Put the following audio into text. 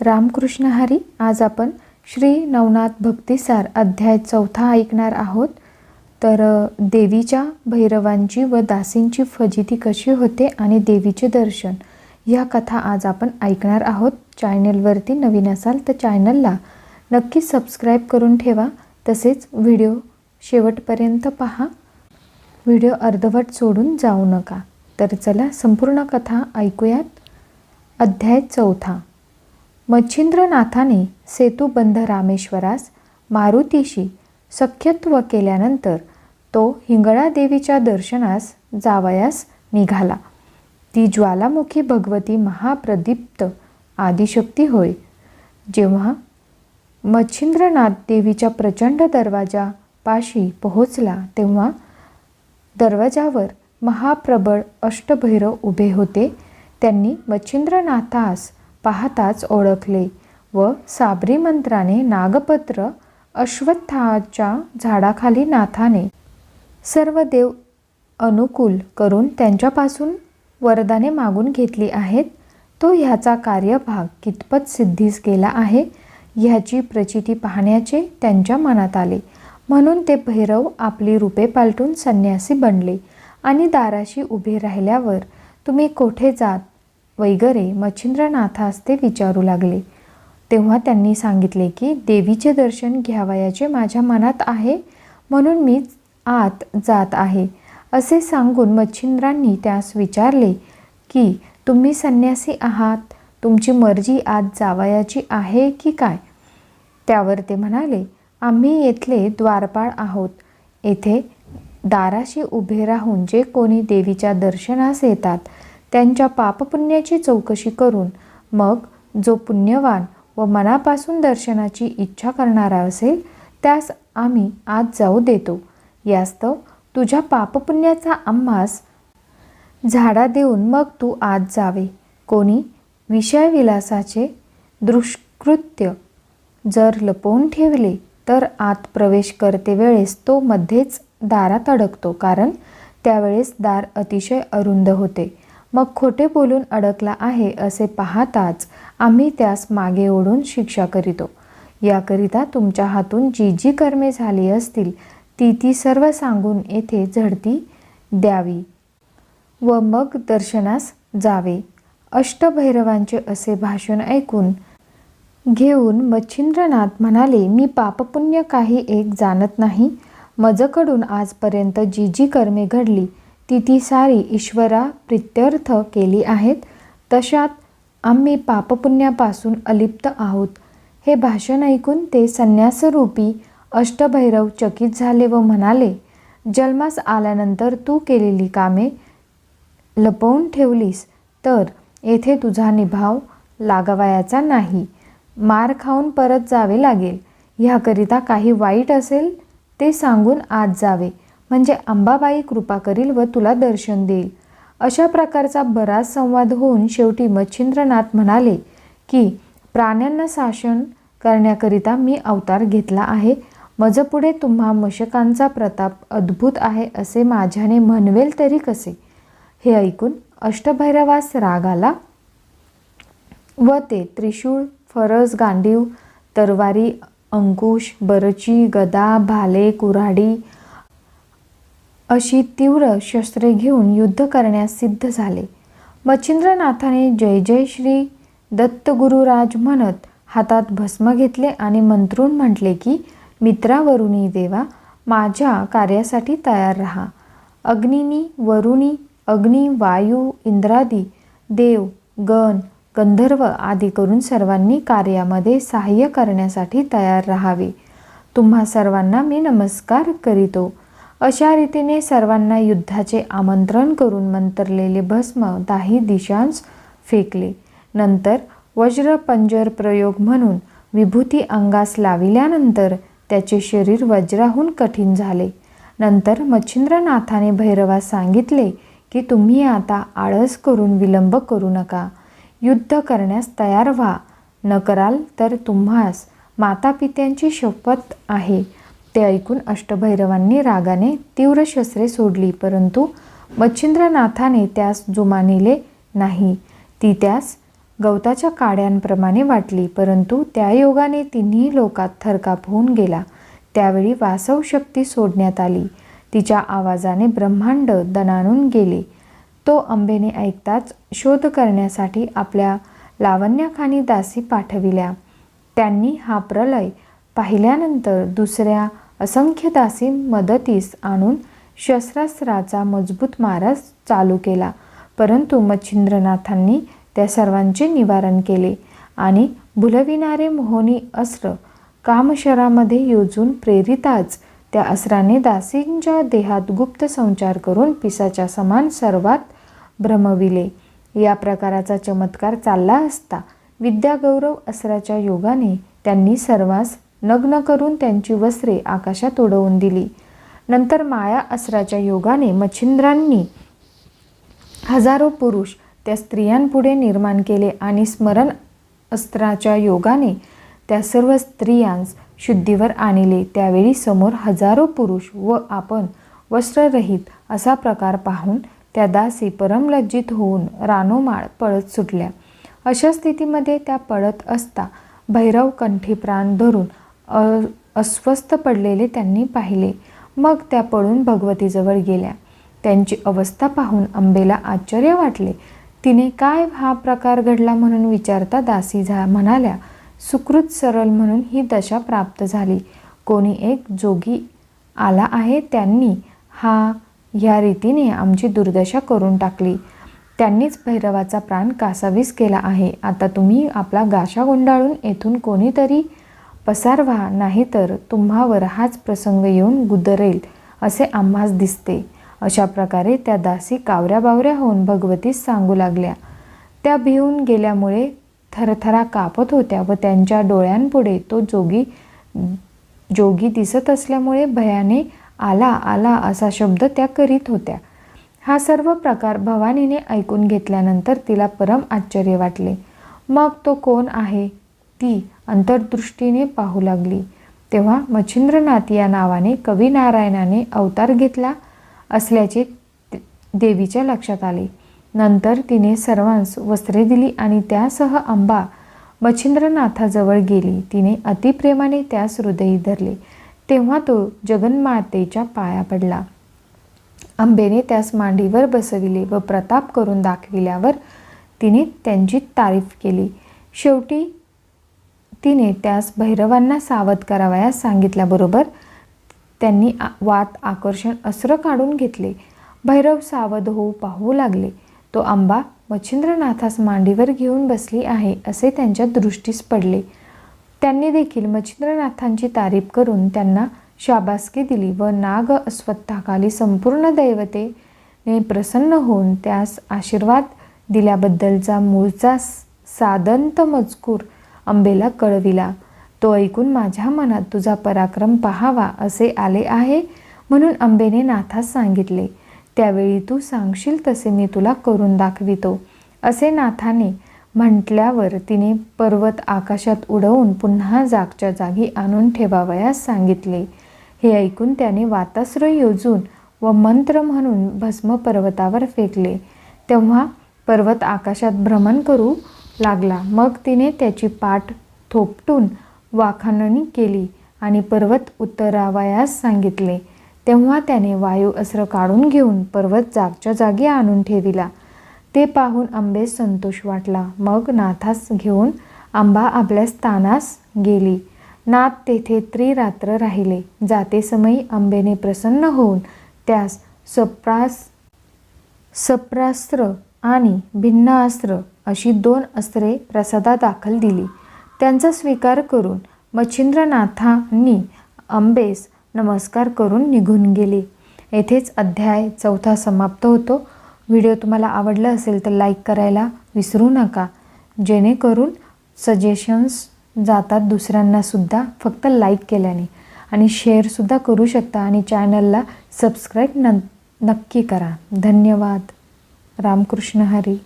रामकृष्ण हरी आज आपण श्री नवनाथ भक्तिसार अध्याय चौथा ऐकणार आहोत. तर देवीच्या भैरवांची व दासींची फजिती कशी होते आणि देवीचे दर्शन ह्या कथा आज आपण ऐकणार आहोत. चॅनलवरती नवीन असाल तर चॅनलला नक्की सबस्क्राईब करून ठेवा. तसेच व्हिडिओ शेवटपर्यंत पहा. व्हिडिओ अर्धवट सोडून जाऊ नका. तर चला संपूर्ण कथा ऐकूयात. अध्याय चौथा. मच्छिंद्रनाथाने सेतुबंध रामेश्वरास मारुतीशी सख्यत्व केल्यानंतर तो हिंगळा देवीच्या दर्शनास जावयास निघाला. ती ज्वालामुखी भगवती महाप्रदीप्त आदिशक्ती होय. जेव्हा मच्छिंद्रनाथ देवीच्या प्रचंड दरवाजापाशी पोहोचला तेव्हा दरवाजावर महाप्रबळ अष्टभैरव उभे होते. त्यांनी मच्छिंद्रनाथास पाहताच ओळखले व साबरी मंत्राने नागपत्र अश्वत्थाच्या झाडाखाली नाथाने सर्व देव अनुकूल करून त्यांच्यापासून वरदाने मागून घेतली आहेत. तो ह्याचा कार्यभाग कितपत सिद्धीस गेला आहे ह्याची प्रचिती पाहण्याचे त्यांच्या मनात आले. म्हणून ते भैरव आपली रूपे पालटून संन्यासी बनले आणि दाराशी उभे राहिल्यावर तुम्ही कोठे जात? वगैरे मच्छिंद्रनाथास ते विचारू लागले. तेव्हा त्यांनी सांगितले की देवीचे दर्शन घ्यावयाचे माझ्या मनात आहे म्हणून मी आत जात आहे. असे सांगून मच्छिंद्रांनी त्यास विचारले की तुम्ही संन्यासी आहात? तुमची मर्जी आत जावयाची आहे की काय? त्यावर ते म्हणाले आम्ही येथले द्वारपाळ आहोत. येथे दाराशी उभे राहून जे कोणी देवीच्या दर्शनास येतात त्यांच्या पापपुण्याची चौकशी करून मग जो पुण्यवान व मनापासून दर्शनाची इच्छा करणारा असेल त्यास आम्ही आत जाऊ देतो. यास्तव तुझ्या पापपुण्याचा आम्हास झाडा देऊन मग तू आत जावे. कोणी विषयविलासाचे दुष्कृत्य जर लपवून ठेवले तर आत प्रवेश करते वेळेस तो मध्येच दारात अडकतो कारण त्यावेळेस दार अतिशय अरुंद होते. मग खोटे बोलून अडकला आहे असे पाहताच आम्ही त्यास मागे ओढून शिक्षा करीतो. याकरिता तुमच्या हातून जी जी कर्मे झाली असतील ती ती सर्व सांगून येथे झडती द्यावी व मग दर्शनास जावे. अष्टभैरवांचे असे भाषण ऐकून घेऊन मच्छिंद्रनाथ म्हणाले मी पापपुण्य काही एक जाणत नाही. मजकडून आजपर्यंत जी जी कर्मे घडली ती ती सारी ईश्वरा प्रित्यर्थ केली आहेत. तशात आम्ही पापपुण्यापासून अलिप्त आहोत. हे भाषण ऐकून ते संन्यासरूपी अष्टभैरव चकित झाले व म्हणाले जन्मास आल्यानंतर तू केलेली कामे लपवून ठेवलीस तर येथे तुझा निभाव लागावयाचा नाही. मार खाऊन परत जावे लागेल. ह्याकरिता काही वाईट असेल ते सांगून आत जावे. म्हणजे अंबाबाई कृपा करील व तुला दर्शन देईल. अशा प्रकारचा बराच संवाद होऊन शेवटी मच्छिंद्रनाथ म्हणाले की प्राण्यांना शासन करण्याकरिता मी अवतार घेतला आहे. मजपुढे तुम्हा मशकांचा प्रताप अद्भुत आहे असे माझ्याने म्हणवेल तरी कसे? हे ऐकून अष्टभैरवास राग आला. व ते त्रिशूळ फरस गांडीव तरवारी अंकुश बरची गदा भाले कुऱ्हाडी अशी तीव्र शस्त्रे घेऊन युद्ध करण्यास सिद्ध झाले. मच्छिंद्रनाथाने जय जय श्री दत्तगुरुराज म्हणत हातात भस्म घेतले आणि मंत्रून म्हटले की मित्रावरुणी देवा माझ्या कार्यासाठी तयार राहा. अग्निनी वरुणी अग्नी वायू इंद्रादी देव गण गंधर्व आदी करून सर्वांनी कार्यामध्ये सहाय्य करण्यासाठी तयार राहावे. तुम्हा सर्वांना मी नमस्कार करीतो. अशा रीतीने सर्वांना युद्धाचे आमंत्रण करून मंतरलेले भस्म दाही दिशांस फेकले. नंतर वज्र पंजर प्रयोग म्हणून विभूती अंगास लाविल्यानंतर त्याचे शरीर वज्राहून कठीण झाले. नंतर मच्छिंद्रनाथाने भैरवास सांगितले की तुम्ही आता आळस करून विलंब करू नका. युद्ध करण्यास तयार व्हा. न कराल तर तुम्हास मातापित्यांची शपथ आहे. ते ऐकून अष्टभैरवांनी रागाने तीव्र शस्त्रे सोडली परंतु मच्छिंद्रनाथाने त्यास जुमानिले नाही. ती त्यास गवताच्या काड्यांप्रमाणे वाटली परंतु त्या योगाने तिन्ही लोकात थरकाप होऊन गेला. त्यावेळी वासव शक्ती सोडण्यात आली. तिच्या आवाजाने ब्रह्मांड दणाणून गेले. तो अंबेने ऐकताच शोध करण्यासाठी आपल्या लावण्याखानी दासी पाठविल्या. त्यांनी हा प्रलय पाहिल्यानंतर दुसऱ्या असंख्य दासी मदतीस आणून शस्त्रास्त्राचा मजबूत मारा चालू केला. परंतु मच्छिंद्रनाथांनी त्या सर्वांचे निवारण केले आणि भुलविणारे मोहनी अस्त्र कामशरामध्ये योजून प्रेरिताच त्या अस्त्राने दासींच्या देहात गुप्त संचार करून पिसाच्या समान सर्वात भ्रमविले. या प्रकाराचा चमत्कार चालला असता विद्यागौरव अस्त्राच्या योगाने त्यांनी सर्वांस नग्न करून त्यांची वस्त्रे आकाशात उडवून दिली. नंतर माया अस्त्राच्या योगाने मच्छिंद्रांनी हजारो पुरुष त्या स्त्रियांपुढे निर्माण केले आणि स्मरण अस्त्राच्या योगाने त्या सर्व स्त्रियांस शुद्धीवर आणले. त्यावेळी समोर हजारो पुरुष व आपण वस्त्ररहित असा प्रकार पाहून त्या दासी परमलज्जित होऊन रानोमाळ पळत सुटल्या. अशा स्थितीमध्ये त्या पळत असता भैरव कंठी प्राण धरून अस्वस्थ पडलेले त्यांनी पाहिले. मग त्या पळून भगवतीजवळ गेल्या. त्यांची अवस्था पाहून अंबेला आश्चर्य वाटले. तिने काय हा प्रकार घडला म्हणून विचारता दासी झा म्हणाल्या सुकृत सरळ म्हणून ही दशा प्राप्त झाली. कोणी एक जोगी आला आहे त्यांनी हा ह्या रीतीने आमची दुर्दशा करून टाकली. त्यांनीच भैरवाचा प्राण कासावीस केला आहे. आता तुम्ही आपला गाशा गुंडाळून येथून कोणीतरी पसारवा नाहीतर तुम्हावर हाच प्रसंग येऊन गुदरेल असे आम्हास दिसते. अशा प्रकारे त्या दासी कावऱ्या बावऱ्या होऊन भगवतीस सांगू लागल्या. त्या भिवून गेल्यामुळे थरथरा कापत होत्या व त्यांच्या डोळ्यांपुढे तो जोगी जोगी दिसत असल्यामुळे भयाने आला आला असा शब्द त्या करीत होत्या. हा सर्व प्रकार भवानीने ऐकून घेतल्यानंतर तिला परम आश्चर्य वाटले. मग तो कोण आहे? ती अंतर्दृष्टीने पाहू लागली. तेव्हा मच्छिंद्रनाथ या नावाने कवी नारायणाने अवतार घेतला असल्याचे देवीच्या लक्षात आले. नंतर तिने सर्वांस वस्त्रे दिली आणि त्यासह अंबा मच्छिंद्रनाथाजवळ गेली. तिने अतिप्रेमाने त्यास हृदयी धरले. तेव्हा तो जगन्मातेच्या पाया पडला. अंबेने त्यास मांडीवर बसविले व प्रताप करून दाखविल्यावर तिने त्यांची तारीफ केली. शेवटी तिने त्यास भैरवांना सावध करावयास सांगितल्याबरोबर त्यांनी वात आकर्षण अस्त्र काढून घेतले. भैरव सावध होऊ पाहू लागले. तो आंबा मच्छिंद्रनाथास मांडीवर घेऊन बसली आहे असे त्यांच्या दृष्टीस पडले. त्यांनी देखील मच्छिंद्रनाथांची तारीफ करून त्यांना शाबासकी दिली व नाग अस्वत्थाखाली संपूर्ण दैवतेने प्रसन्न होऊन त्यास आशीर्वाद दिल्याबद्दलचा मूळचा सादंत मजकूर अंबेला कळविला. तो ऐकून माझ्या मनात तुझा पराक्रम पाहावा असे आले आहे म्हणून अंबेने नाथास सांगितले. त्यावेळी तू सांगशील तसे मी तुला करून दाखवितो. असे नाथाने म्हटल्यावर तिने पर्वत आकाशात उडवून पुन्हा जागच्या जागी आणून ठेवावयास सांगितले. हे ऐकून त्याने वातास्र योजून व मंत्र म्हणून भस्म पर्वतावर फेकले. तेव्हा पर्वत आकाशात भ्रमण करू लागला. मग तिने त्याची पाठ थोपटून वाखाणणी केली आणि पर्वत उतरावयास सांगितले. तेव्हा त्याने वायू अस्त्र काढून घेऊन पर्वत जागच्या जागी आणून ठेविला. ते पाहून आंबेस संतोष वाटला. मग नाथास घेऊन आंबा आपल्या स्थानास गेली. नाथ तेथे त्रिरात्र राहिले. जाते समयी आंबेने प्रसन्न होऊन त्यास सप्रास सप्रास्त्र आणि भिन्नास्त्र अशी दोन अस्त्रे प्रसादादाखल दिली. त्यांचा स्वीकार करून मच्छिंद्रनाथांनी अंबेस नमस्कार करून निघून गेले. येथेच अध्याय चौथा समाप्त होतो. व्हिडिओ तुम्हाला आवडला असेल तर लाईक करायला विसरू नका. जेणेकरून सजेशन्स जातात दुसऱ्यांनासुद्धा फक्त लाईक केल्याने. आणि शेअरसुद्धा करू शकता आणि चॅनलला सबस्क्राईब न नक्की करा. धन्यवाद. रामकृष्ण हरी.